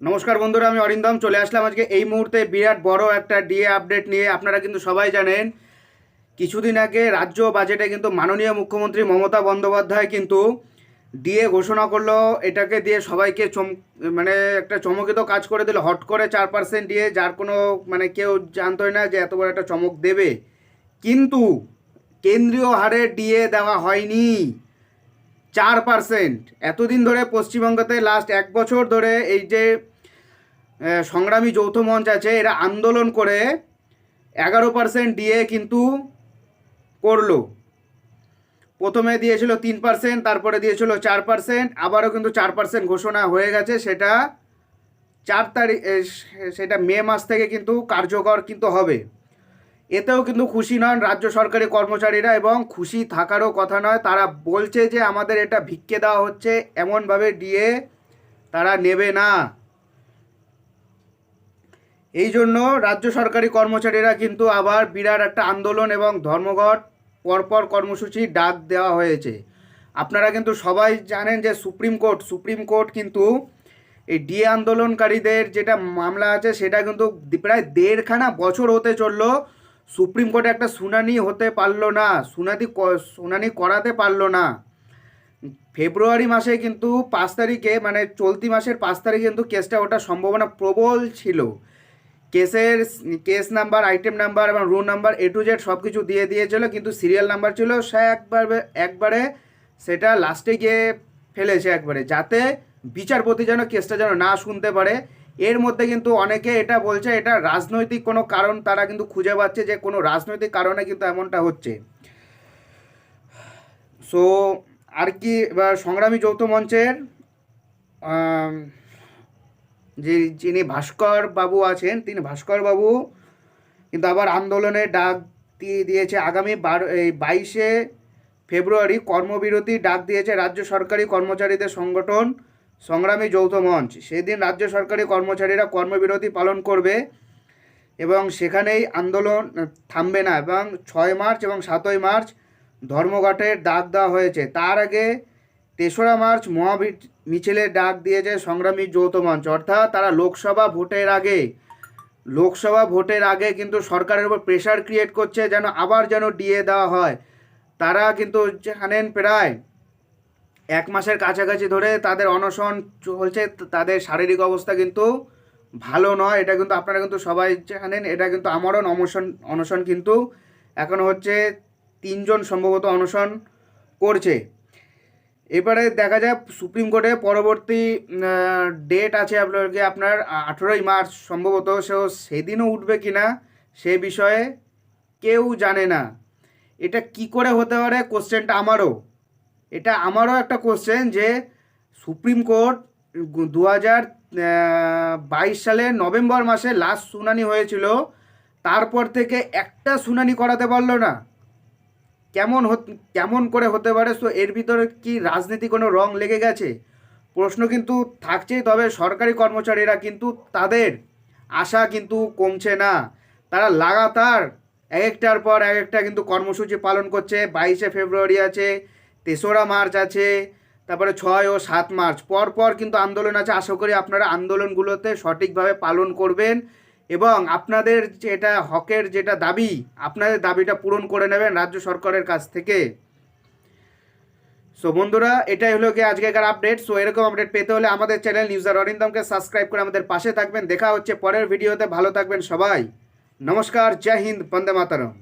নমস্কার বন্ধুরা, আমি অরিন্দম। চলে আসলাম আজকে এই মুহূর্তে বিরাট বড় একটা ডিএ আপডেট নিয়ে। আপনারা কিন্তু সবাই জানেন, কিছুদিন আগে রাজ্য বাজেটে কিন্তু মাননীয় মুখ্যমন্ত্রী মমতা বন্দ্যোপাধ্যায় কিন্তু ডিএ ঘোষণা করল, এটাকে দিয়ে সবাইকে চম মানে একটা চমকিত কাজ করে দিল। হট করে চার পার্সেন্ট দিয়ে যার কোনো মানে কেউ জানতোই না যে এত বড় একটা চমক দেবে। কিন্তু কেন্দ্রীয় হারে ডিএ দেওয়া হয়নি। চার পার্সেন্ট এতদিন ধরে পশ্চিমবঙ্গতে লাস্ট এক বছর ধরে এই যে সংগ্রামী যৌথ মঞ্চ আছে, এরা আন্দোলন করে এগারো পার্সেন্ট দিয়ে কিন্তু করল। প্রথমে দিয়েছিল তিন পার্সেন্ট তারপরে দিয়েছিল চার পার্সেন্ট আবারও কিন্তু চার পার্সেন্ট ঘোষণা হয়ে গেছে। সেটা চার তারিখ সেটা মে মাস থেকে কিন্তু কার্যকর কিন্তু হবে। এতেও কিন্তু খুশি নন রাজ্য সরকারি কর্মচারীরা এবং খুশি থাকারও কথা নয়। তারা বলছে যে আমাদের এটা ভিক্ষে দেওয়া হচ্ছে, এমনভাবে দিয়ে তারা নেবে না। এই জন্য রাজ্য সরকারি কর্মচারীরা কিন্তু আবার বিরাট একটা আন্দোলন এবং ধর্মঘট পরপর কর্মসূচি ডাক দেওয়া হয়েছে। আপনারা কিন্তু সবাই জানেন যে সুপ্রিম কোর্ট সুপ্রিম কোর্ট কিন্তু এই ডিএ আন্দোলনকারীদের যেটা মামলা আছে সেটা কিন্তু প্রায় দেড়খানা বছর হতে চলল। সুপ্রিম কোর্টে একটা শুনানি হতে পারল না, শুনানি শুনানি করাতে পারল না। ফেব্রুয়ারি মাসে কিন্তু পাঁচ তারিখে মানে চলতি মাসের পাঁচ তারিখে কিন্তু কেসটা ওঠার সম্ভাবনা প্রবল ছিল। কেসের কেস নাম্বার, আইটেম নাম্বার এবং room number A to Z সব কিছু দিয়ে দিয়েছিল, কিন্তু সিরিয়াল নাম্বার ছিল সে একবার একবারে সেটা লাস্টে গিয়ে ফেলেছে একবারে, যাতে বিচারপতি যেন কেসটা যেন না শুনতে পারে। এর মধ্যে কিন্তু অনেকে এটা বলছে, এটা রাজনৈতিক কোনো কারণ, তারা কিন্তু খুঁজে পাচ্ছে যে কোনো রাজনৈতিক কারণে কিন্তু এমনটা হচ্ছে। সো আর কি, এবার সংগ্রামী যৌথ মঞ্চের যে যিনি ভাস্কর বাবু আছেন, তিনি ভাস্কর বাবু, কিন্তু আবার আন্দোলনের ডাক দিয়ে দিয়েছে। আগামী বারো, এই বাইশে ফেব্রুয়ারি কর্মবিরতি ডাক দিয়েছে রাজ্য সরকারি কর্মচারীদের সংগঠন সংগ্রামী যৌথ মঞ্চ। সেদিন রাজ্য সরকারি কর্মচারীরা কর্মবিরতি পালন করবে এবং সেখানেই আন্দোলন থামবে না এবং ছয় মার্চ এবং সাতই মার্চ ধর্মঘটের ডাক দেওয়া হয়েছে। তার আগে তেসরা মার্চ মহাবীর মিছিলের ডাক দিয়েছে সংগ্রামী যৌথ মঞ্চ। অর্থাৎ তারা লোকসভা ভোটের আগে, লোকসভা ভোটের আগে কিন্তু সরকারের উপর প্রেশার ক্রিয়েট করছে যেন আবার যেন ডিএ দেওয়া হয়। তারা কিন্তু জানেন প্রায় এক মাসের কাছাকাছি ধরে তাদের অনশন চলছে, তাদের শারীরিক অবস্থা কিন্তু ভালো নয়, এটা কিন্তু আপনারা কিন্তু সবাই জানেন এটা কিন্তু আমারও অনশন অনশন কিন্তু এখন হচ্ছে তিনজন সম্ভবত অনশন করছে। এবারে দেখা যায় সুপ্রিম কোর্টে পরবর্তী ডেট আছে আপনাকে আপনার আঠেরোই মার্চ সম্ভবত সেও সেদিনও উঠবে কি না সে বিষয়ে কেউ জানে না। এটা কি করে হতে পারে? কোশ্চেনটা আমারও। এটা আমারও একটা কোশ্চেন যে, সুপ্রিম কোর্ট দু হাজার বাইশ সালের নভেম্বর মাসে লাস্ট শুনানি হয়েছিল, তারপর থেকে একটা শুনানি করাতে পারল না। কেমন কেমন করে হতে পারে তো এর ভিতরে কি রাজনীতি কোনো রং লেগে গেছে? প্রশ্ন কিন্তু থাকছেই, তবে সরকারি কর্মচারীরা কিন্তু তাদের আশা কিন্তু কমছে না। তারা লাগাতার এক একটার পর এক একটা কিন্তু কর্মসূচি পালন করছে। বাইশে ফেব্রুয়ারি আছে, তেসরা মার্চ আছে, তারপরে ছয় ও সাত মার্চ। পর পর কিন্তু আন্দোলন আছে। আশা করি আপনারা আন্দোলনগুলোতে সঠিকভাবে পালন করবেন। এবং আপনাদের যেটা হকের যেটা দাবি, আপনাদের দাবিটা পূরণ করে নেবেন রাজ্য সরকারের কাছ থেকে। সো বন্ধুরা, এটাই হলো কি আজকেকার আপডেট সো এরকম আপডেট পেতে হলে আমাদের চ্যানেল নিউজার অরিন্দমকে সাবস্ক্রাইব করে আমাদের পাশে থাকবেন। দেখা হচ্ছে পরের ভিডিওতে ভালো থাকবেন সবাই। নমস্কার, জয় হিন্দ, বন্দে মাতারম।